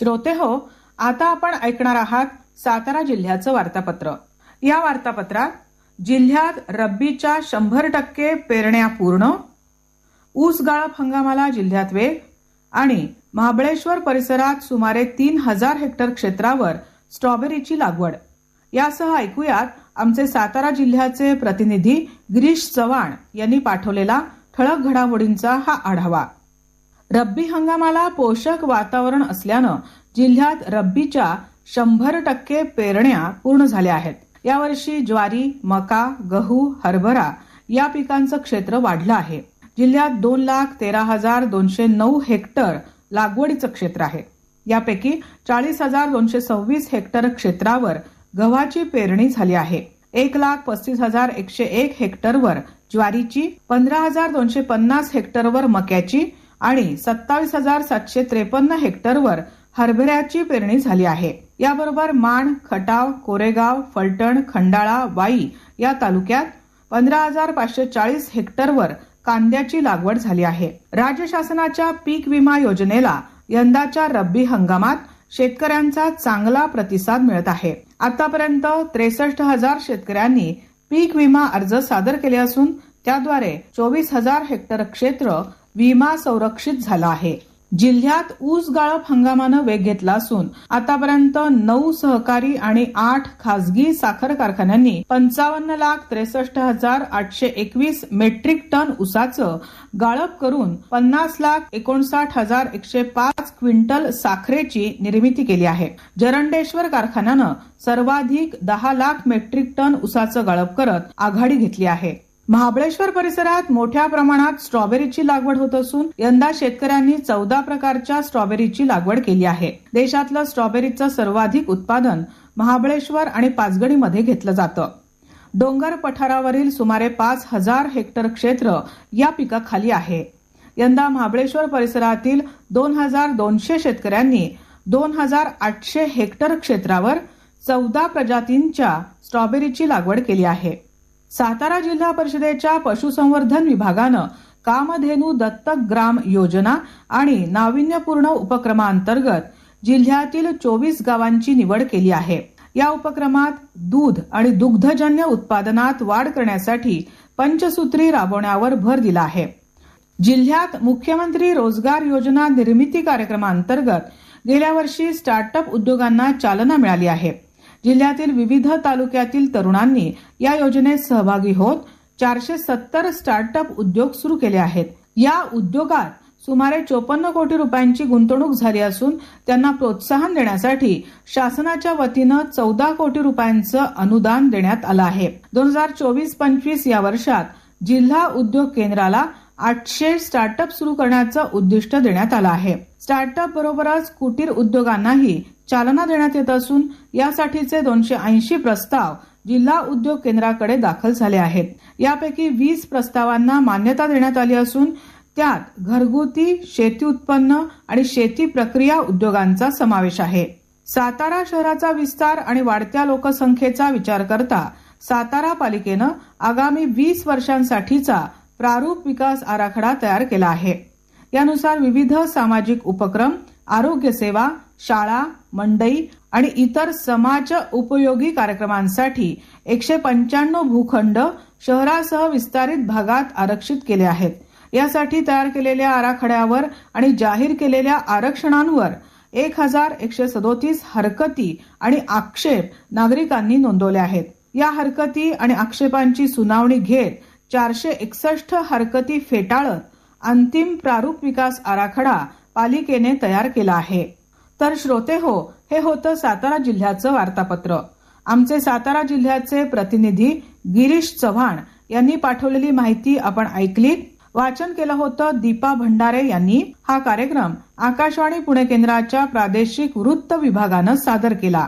श्रोते हो आता आपण ऐकणार आहात सातारा जिल्ह्याचं वार्तापत्र. या वार्तापत्रात जिल्ह्यात रब्बीच्या शंभर टक्के पेरण्या पूर्ण ऊस गाळप हंगामाला जिल्ह्यात वेग आणि महाबळेश्वर परिसरात सुमारे तीन हजार हेक्टर क्षेत्रावर स्ट्रॉबेरीची लागवड. यासह ऐकूयात आमचे सातारा जिल्ह्याचे प्रतिनिधी गिरीश चव्हाण यांनी पाठवलेला ठळक घडामोडींचा हा आढावा. रब्बी हंगामाला पोषक वातावरण असल्यानं जिल्ह्यात रब्बीच्या शंभर टक्के पेरण्या पूर्ण झाल्या आहेत. यावर्षी ज्वारी मका गहू हरभरा या पिकांचं क्षेत्र वाढलं आहे. जिल्ह्यात दोन लाख तेरा हजार दोनशे नऊ हेक्टर लागवडीचं क्षेत्र आहे. यापैकी चाळीस हजार दोनशे सव्वीस हेक्टर क्षेत्रावर गव्हाची पेरणी झाली आहे. एक लाख पस्तीस हजार एकशे एक हेक्टरवर ज्वारीची पंधरा हजार दोनशे पन्नास हेक्टरवर मक्याची आणि सत्तावीस हजार सातशे त्रेपन्न हेक्टरवर हरभऱ्याची पेरणी झाली आहे. याबरोबर माण खटाव कोरेगाव फलटण खंडाळा वाई या तालुक्यात पंधरा हजार पाचशे चाळीस हेक्टरवर कांद्याची लागवड झाली आहे. राज्य शासनाच्या पीक विमा योजनेला यंदाच्या रब्बी हंगामात शेतकऱ्यांचा चांगला प्रतिसाद मिळत आहे. आतापर्यंत त्रेसष्ट हजार शेतकऱ्यांनी पीक विमा अर्ज सादर केले असून त्याद्वारे चोवीस हजार हेक्टर क्षेत्र विमा संरक्षित झाला आहे. जिल्ह्यात ऊस गाळप हंगामानं वेग घेतला असून आतापर्यंत नऊ सहकारी आणि आठ खासगी साखर कारखान्यांनी पंचावन्न लाख त्रेसष्ट हजार आठशे एकवीस मेट्रिक टन ऊसाचं गाळप करून पन्नास लाख एकोणसाठ हजार एकशे पाच क्विंटल साखरेची निर्मिती केली आहे. जरंडेश्वर कारखान्यानं सर्वाधिक दहा लाख मेट्रिक टन ऊसाचं गाळप करत आघाडी घेतली आहे. महाबळेश्वर परिसरात मोठ्या प्रमाणात स्ट्रॉबेरीची लागवड होत असून यंदा शेतकऱ्यांनी चौदा प्रकारच्या स्ट्रॉबेरीची लागवड केली आहे. देशातलं स्ट्रॉबेरीचं सर्वाधिक उत्पादन महाबळेश्वर आणि पाचगणीमध्ये घेतलं जातं. डोंगर पठारावरील सुमारे पाच हजार हेक्टर क्षेत्र या पिकाखाली आहे. यंदा महाबळेश्वर परिसरातील दोन हजार दोनशे शेतकऱ्यांनी दोन हजार आठशे हेक्टर क्षेत्रावर चौदा प्रजातींच्या स्ट्रॉबेरीची लागवड केली आहे. सातारा जिल्हा परिषदेच्या पशुसंवर्धन विभागानं कामधेनू दत्तक ग्राम योजना आणि नाविन्यपूर्ण उपक्रमांतर्गत जिल्ह्यातील चोवीस गावांची निवड केली आहे. या उपक्रमात दूध आणि दुग्धजन्य उत्पादनात वाढ करण्यासाठी पंचसूत्री राबवण्यावर भर दिला आहे. जिल्ह्यात मुख्यमंत्री रोजगार योजना निर्मिती कार्यक्रमांतर्गत गेल्या वर्षी स्टार्टअप उद्योगांना चालना मिळाली आहे. जिल्ह्यातील विविध तालुक्यातील तरुणांनी या योजनेत सहभागी होत चारशे सत्तर स्टार्टअप उद्योग सुरू केले आहेत. या उद्योगात सुमारे चोपन्न कोटी रुपयांची गुंतवणूक झाली असून त्यांना प्रोत्साहन देण्यासाठी शासनाच्या वतीनं चौदा कोटी रुपयांचं अनुदान देण्यात आलं आहे. दोन हजार चोवीस पंचवीस या वर्षात जिल्हा उद्योग केंद्राला आठशे स्टार्टअप सुरू करण्याचं उद्दिष्ट देण्यात आलं आहे. स्टार्टअप बरोबरच कुटीर उद्योगांनाही चालना देण्यात येत असून यासाठीचे दोनशे ऐंशी प्रस्ताव जिल्हा उद्योग केंद्राकडे दाखल झाले आहेत. यापैकी वीस प्रस्तावांना मान्यता देण्यात आली असून त्यात घरगुती शेती उत्पन्न आणि शेती प्रक्रिया उद्योगांचा समावेश आहे. सातारा शहराचा विस्तार आणि वाढत्या लोकसंख्येचा विचार करता सातारा पालिकेनं आगामी वीस वर्षांसाठीचा प्रारूप विकास आराखडा तयार केला आहे. यानुसार विविध सामाजिक उपक्रम आरोग्यसेवा शाळा मंडई आणि इतर समाज उपयोगी कार्यक्रमांसाठी एकशे पंच्याण्णव भूखंड शहरासह विस्तारित भागात आरक्षित केले आहेत. यासाठी तयार केलेल्या आराखड्यावर आणि जाहीर केलेल्या आरक्षणांवर एक हजार एकशे सदोतीस हरकती आणि आक्षेप नागरिकांनी नोंदवले आहेत. या हरकती आणि आक्षेपांची सुनावणी घेत चारशे एकसष्ट हरकती फेटाळत अंतिम प्रारूप विकास आराखडा पालिकेने तयार केला आहे. तर श्रोते हो हे होतं सातारा जिल्ह्याचं वार्तापत्र. आमचे सातारा जिल्ह्याचे प्रतिनिधी गिरीश चव्हाण यांनी पाठवलेली माहिती आपण ऐकली वाचन केलं होतं दीपा भंडारे यांनी. हा कार्यक्रम आकाशवाणी पुणे केंद्राच्या प्रादेशिक वृत्त विभागानं सादर केला.